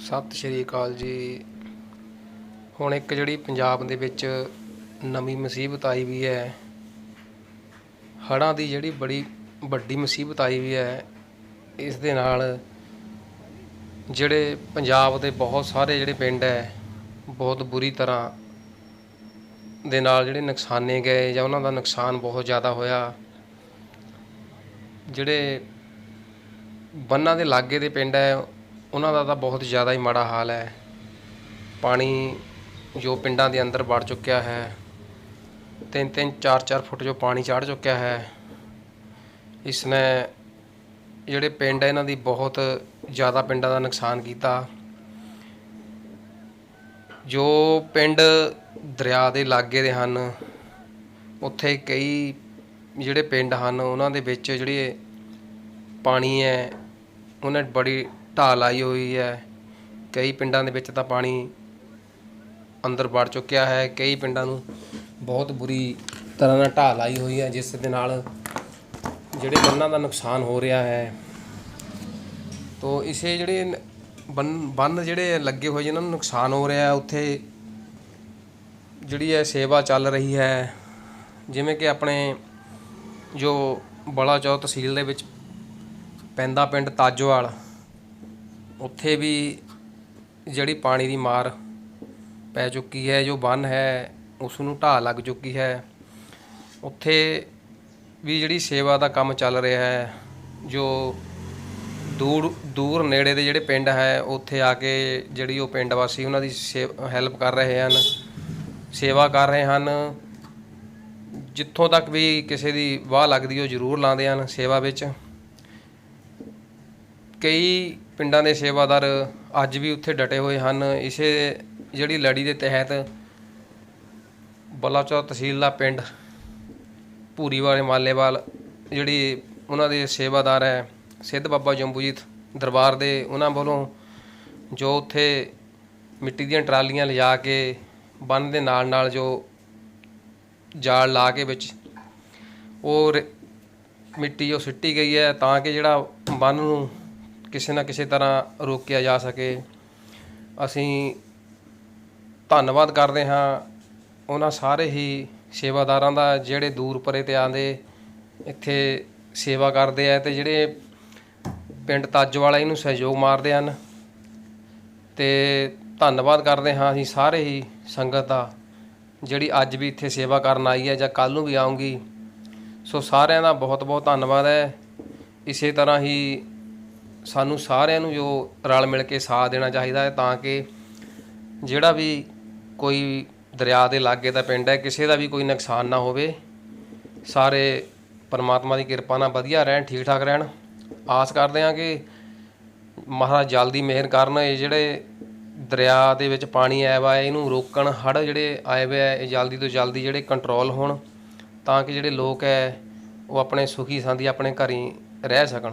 ਸਤਿ ਸ਼੍ਰੀ ਅਕਾਲ ਜੀ। ਹੁਣ ਇੱਕ ਜਿਹੜੀ ਪੰਜਾਬ ਦੇ ਵਿੱਚ ਨਵੀਂ ਮੁਸੀਬਤ ਆਈ ਵੀ ਹੈ, ਹੜ੍ਹਾਂ ਦੀ ਜਿਹੜੀ ਬੜੀ ਵੱਡੀ ਮੁਸੀਬਤ ਆਈ ਵੀ ਹੈ, ਇਸ ਦੇ ਨਾਲ ਜਿਹੜੇ ਪੰਜਾਬ ਦੇ ਬਹੁਤ ਸਾਰੇ ਜਿਹੜੇ ਪਿੰਡ ਹੈ, ਬਹੁਤ ਬੁਰੀ ਤਰ੍ਹਾਂ ਦੇ ਨਾਲ ਜਿਹੜੇ ਨੁਕਸਾਨੇ ਗਏ ਜਾਂ ਉਹਨਾਂ ਦਾ ਨੁਕਸਾਨ ਬਹੁਤ ਜ਼ਿਆਦਾ ਹੋਇਆ। ਜਿਹੜੇ ਬੰਨਾਂ ਦੇ ਲਾਗੇ ਦੇ ਪਿੰਡ ਹੈ ਉਹਨਾਂ ਦਾ ਤਾਂ ਬਹੁਤ ਜ਼ਿਆਦਾ ਹੀ ਮਾੜਾ ਹਾਲ ਹੈ। ਪਾਣੀ ਜੋ ਪਿੰਡਾਂ ਦੇ ਅੰਦਰ ਵੜ ਚੁੱਕਿਆ ਹੈ, ਤਿੰਨ ਤਿੰਨ ਚਾਰ ਚਾਰ ਫੁੱਟ ਜੋ ਪਾਣੀ ਚੜ੍ਹ ਚੁੱਕਿਆ ਹੈ ਇਸ ਨੇ ਜਿਹੜੇ ਪਿੰਡ ਇਹਨਾਂ ਦੀ ਬਹੁਤ ਜ਼ਿਆਦਾ ਪਿੰਡਾਂ ਦਾ ਨੁਕਸਾਨ ਕੀਤਾ। ਜੋ ਪਿੰਡ ਦਰਿਆ ਦੇ ਲਾਗੇ ਦੇ ਹਨ, ਉੱਥੇ ਕਈ ਜਿਹੜੇ ਪਿੰਡ ਹਨ, ਉਹਨਾਂ ਦੇ ਵਿੱਚ ਜਿਹੜੇ ਪਾਣੀ ਹੈ ਉਹਨੇ ਬੜੀ ਢਾਹ ਲਾਈ ਹੋਈ ਹੈ। ਕਈ ਪਿੰਡਾਂ ਦੇ ਵਿੱਚ ਤਾਂ ਪਾਣੀ ਅੰਦਰ ਵੜ ਚੁੱਕਿਆ ਹੈ। ਕਈ ਪਿੰਡਾਂ ਨੂੰ ਬਹੁਤ ਬੁਰੀ ਤਰ੍ਹਾਂ ਨਾਲ ਢਾਹ ਲਾਈ ਹੋਈ ਹੈ, ਜਿਸ ਦੇ ਨਾਲ ਜਿਹੜੇ ਬੰਨਾਂ ਦਾ ਨੁਕਸਾਨ ਹੋ ਰਿਹਾ ਹੈ। ਤੋ ਇਸੇ ਜਿਹੜੇ ਬੰਨ ਬੰਨ ਜਿਹੜੇ ਲੱਗੇ ਹੋਏ ਜਿਨ੍ਹਾਂ ਨੂੰ ਨੁਕਸਾਨ ਹੋ ਰਿਹਾ ਉੱਥੇ ਜਿਹੜੀ ਹੈ ਸੇਵਾ ਚੱਲ ਰਹੀ ਹੈ। ਜਿਵੇਂ ਕਿ ਆਪਣੇ ਜੋ ਬਲਾਚੌਰ ਤਹਿਸੀਲ ਦੇ ਵਿੱਚ ਪੈਂਦਾ ਪਿੰਡ ਤਾਜੋਵਾਲ। ਉੱਥੇ ਵੀ ਜਿਹੜੀ ਪਾਣੀ ਦੀ ਮਾਰ ਪੈ ਚੁੱਕੀ ਹੈ, ਜੋ ਬੰਨ ਹੈ ਉਸ ਨੂੰ ਢਾਹ ਲੱਗ ਚੁੱਕੀ ਹੈ। ਉੱਥੇ ਵੀ ਜਿਹੜੀ ਸੇਵਾ ਦਾ ਕੰਮ ਚੱਲ ਰਿਹਾ ਹੈ, ਜੋ ਦੂਰ ਦੂਰ ਨੇੜੇ ਦੇ ਜਿਹੜੇ ਪਿੰਡ ਹੈ, ਉੱਥੇ ਆ ਕੇ ਜਿਹੜੀ ਉਹ ਪਿੰਡ ਵਾਸੀ ਉਹਨਾਂ ਦੀ ਹੈਲਪ ਕਰ ਰਹੇ ਹਨ, ਸੇਵਾ ਕਰ ਰਹੇ ਹਨ। ਜਿੱਥੋਂ ਤੱਕ ਵੀ ਕਿਸੇ ਦੀ ਵਾਹ ਲੱਗਦੀ, ਉਹ ਜ਼ਰੂਰ ਲਾਉਂਦੇ ਹਨ ਸੇਵਾ ਵਿੱਚ। ਕਈ ਪਿੰਡਾਂ ਦੇ ਸੇਵਾਦਾਰ ਅੱਜ ਵੀ ਉੱਥੇ ਡਟੇ ਹੋਏ ਹਨ। ਇਸੇ ਜਿਹੜੀ ਲੜੀ ਦੇ ਤਹਿਤ ਬਲਾਚੌਰ ਤਹਿਸੀਲ ਦਾ ਪਿੰਡ ਭੂਰੀ ਵਾਲੇ ਮਾਲੇਵਾਲ, ਜਿਹੜੀ ਉਹਨਾਂ ਦੇ ਸੇਵਾਦਾਰ ਹੈ, ਸਿੱਧ ਬਾਬਾ ਜੰਬੂਜੀਤ ਦਰਬਾਰ ਦੇ, ਉਹਨਾਂ ਵੱਲੋਂ ਜੋ ਉੱਥੇ ਮਿੱਟੀ ਦੀਆਂ ਟਰਾਲੀਆਂ ਲਿਜਾ ਕੇ, ਬੰਨ ਦੇ ਨਾਲ ਨਾਲ ਜੋ ਜਾਲ ਲਾ ਕੇ ਵਿੱਚ ਉਹ ਰ- ਮਿੱਟੀ ਉਹ ਸਿੱਟੀ ਗਈ ਹੈ, ਤਾਂ ਕਿ ਜਿਹੜਾ ਬੰਨ ਨੂੰ ਕਿਸੇ ਨਾ ਕਿਸੇ ਤਰ੍ਹਾਂ ਰੋਕਿਆ ਜਾ ਸਕੇ। ਅਸੀਂ ਧੰਨਵਾਦ ਕਰਦੇ ਹਾਂ ਉਹਨਾਂ ਸਾਰੇ ਹੀ ਸੇਵਾਦਾਰਾਂ ਦਾ ਜਿਹੜੇ ਦੂਰ ਪਰੇ ਤੇ ਆਂਦੇ ਇੱਥੇ ਸੇਵਾ ਕਰਦੇ ਆ ਤੇ ਜਿਹੜੇ ਪਿੰਡ ਤਾਜਵਾਲਾ ਇਹਨੂੰ ਸਹਿਯੋਗ ਮਾਰਦੇ ਹਨ। ਤੇ ਧੰਨਵਾਦ ਕਰਦੇ ਹਾਂ ਅਸੀਂ ਸਾਰੇ ਹੀ ਸੰਗਤ ਦਾ ਜਿਹੜੀ ਅੱਜ ਵੀ ਇੱਥੇ ਸੇਵਾ ਕਰਨ ਆਈ ਹੈ ਜਾਂ ਕੱਲ ਨੂੰ ਵੀ ਆਉਂਗੀ ਸੋ ਸਾਰਿਆਂ ਦਾ ਬਹੁਤ ਬਹੁਤ ਧੰਨਵਾਦ ਹੈ। ਇਸੇ ਤਰ੍ਹਾਂ ਹੀ ਸਾਨੂੰ ਸਾਰਿਆਂ ਨੂੰ ਜੋ ਰਲ ਮਿਲ ਕੇ ਸਾਥ ਦੇਣਾ ਚਾਹੀਦਾ ਹੈ ਤਾਂ ਕਿ ਜਿਹੜਾ ਵੀ ਕੋਈ ਦਰਿਆ ਦੇ ਲਾਗੇ ਦਾ ਪਿੰਡ ਹੈ, ਕਿਸੇ ਦਾ ਵੀ ਕੋਈ ਨੁਕਸਾਨ ਨਾ ਹੋਵੇ। ਸਾਰੇ ਪਰਮਾਤਮਾ ਦੀ ਕਿਰਪਾ ਨਾਲ ਵਧੀਆ ਰਹਿਣ ਠੀਕ ਠਾਕ ਰਹਿਣ। ਆਸ ਕਰਦੇ ਹਾਂ ਕਿ ਮਹਾਰਾਜ ਜਲਦੀ ਮਿਹਰ ਕਰਨ, ਇਹ ਜਿਹੜੇ ਦਰਿਆ ਦੇ ਵਿੱਚ ਪਾਣੀ ਆਇਆ ਵਾ, ਇਹਨੂੰ ਰੋਕਣ, ਹੜ੍ਹ ਜਿਹੜੇ ਆਏ ਵੇ ਆ, ਇਹ ਜਲਦੀ ਤੋਂ ਜਲਦੀ ਜਿਹੜੇ ਕੰਟਰੋਲ ਹੋਣ ਤਾਂ ਕਿ ਜਿਹੜੇ ਲੋਕ ਹੈ, ਉਹ ਆਪਣੇ ਸੁਖੀ ਸੰਦੀ ਆਪਣੇ ਘਰ ਹੀ ਰਹਿ ਸਕਣ।